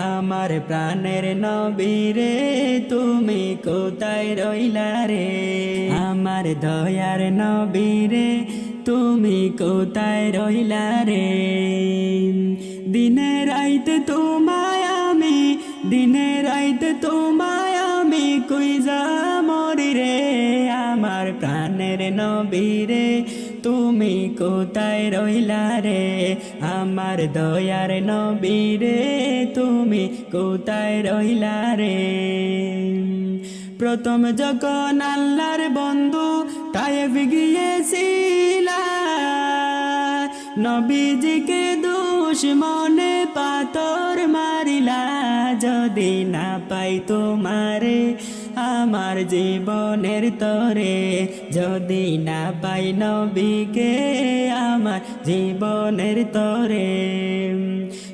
আমার প্রাণের নবীরে তুমি কোথায় রইলা রে? আমার দয়ার নবীরে তুমি কোথায় রইলা রে? দিনে রাইত তোমায় আমি দিনে রাইত তোমায় আমি কই রে আমার প্রাণের নবীরে তুমি কোথায় রইলা রে? আমার দয়ার নবীরে তুমি কোথায় রইলা রে? প্রথম যখন আল্লাহর বন্ধু তায়েব গিয়েছিলা, নবীজিকে দোষ মনে পাতর মারিলা, যদি না পাই তোমারে আমার জীবনের তরে যদি না পাই নবীকে আমার জীবনের তরে।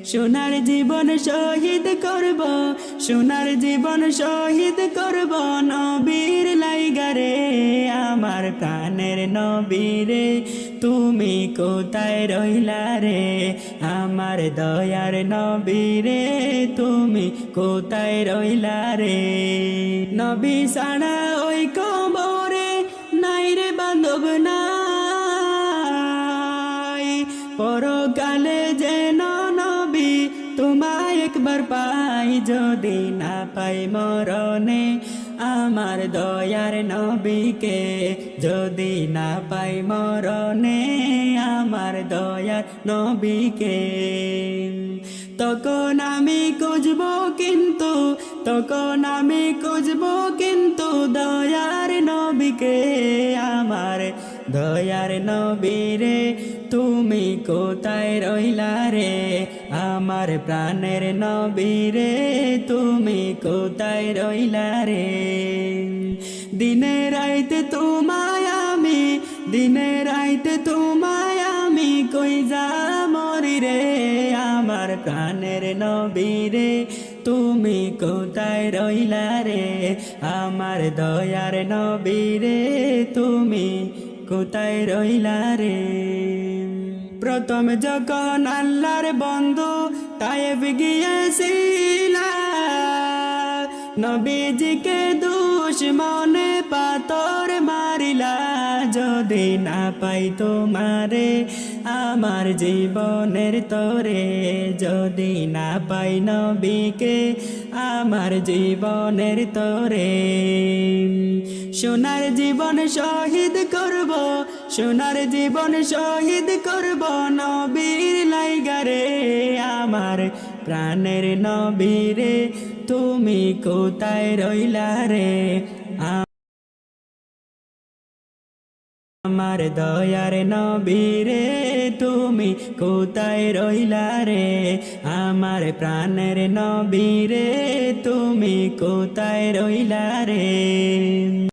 সোনার জীবন শহীদ করব, সোনার জীবন শহীদ করব নবীর লাইগারে আমার প্রাণের নবীরে তুমি কোথায় রইলা রে? আমার দয়ার নবীরে তুমি কোথায় রইলা রে? নবী সাড়া ওই কবরে, নাই রে বান্ধব নাই। পরকালে যেন নবী তোমায় একবার পাই, যদি না পাই মরণে আমার দয়ার নবীকে। যদি না পাই মরণে আমার দয়ার নবীকে। তখন আমি খুঁজব কিন্তু তখন আমি খুঁজব কিন্তু দয়ার নবীকে, আমার দয়ার নবীরে তুমি কোথায় রইলা রে? আমার প্রাণের নবীরে তুমি কোথায় রইলা রে? দিনে রাইতে তোমায় আমি, দিনে রাইতে তোমায় আমি কই যা মরি রে আমার প্রাণের নবীরে, তুমি কোথায় রইলা রে? আমার দয়ার নবীরে, তুমি কোথায় রইলা রে? প্রথম যখন আল্লাহর বন্ধু তায়েব গিয়েছিলা, নবীজিকে দুশ্মনে পাতর মারিলা, যদি না পাই তোমারে আমার জীবনের তরে যদি না পাই নবীকে, আমার জীবনের তরে। সোনার জীবন শহীদ করব, সোনার জীবন শহীদ করব নবীর লাইগারে আমার প্রাণের নবীরে তুমি কোথায় রইলা রে? আমার দয়ার নবীরে তুমি কোথায় রইলা রে? আমার প্রাণের নবীরে তুমি কোথায় রইলা রে?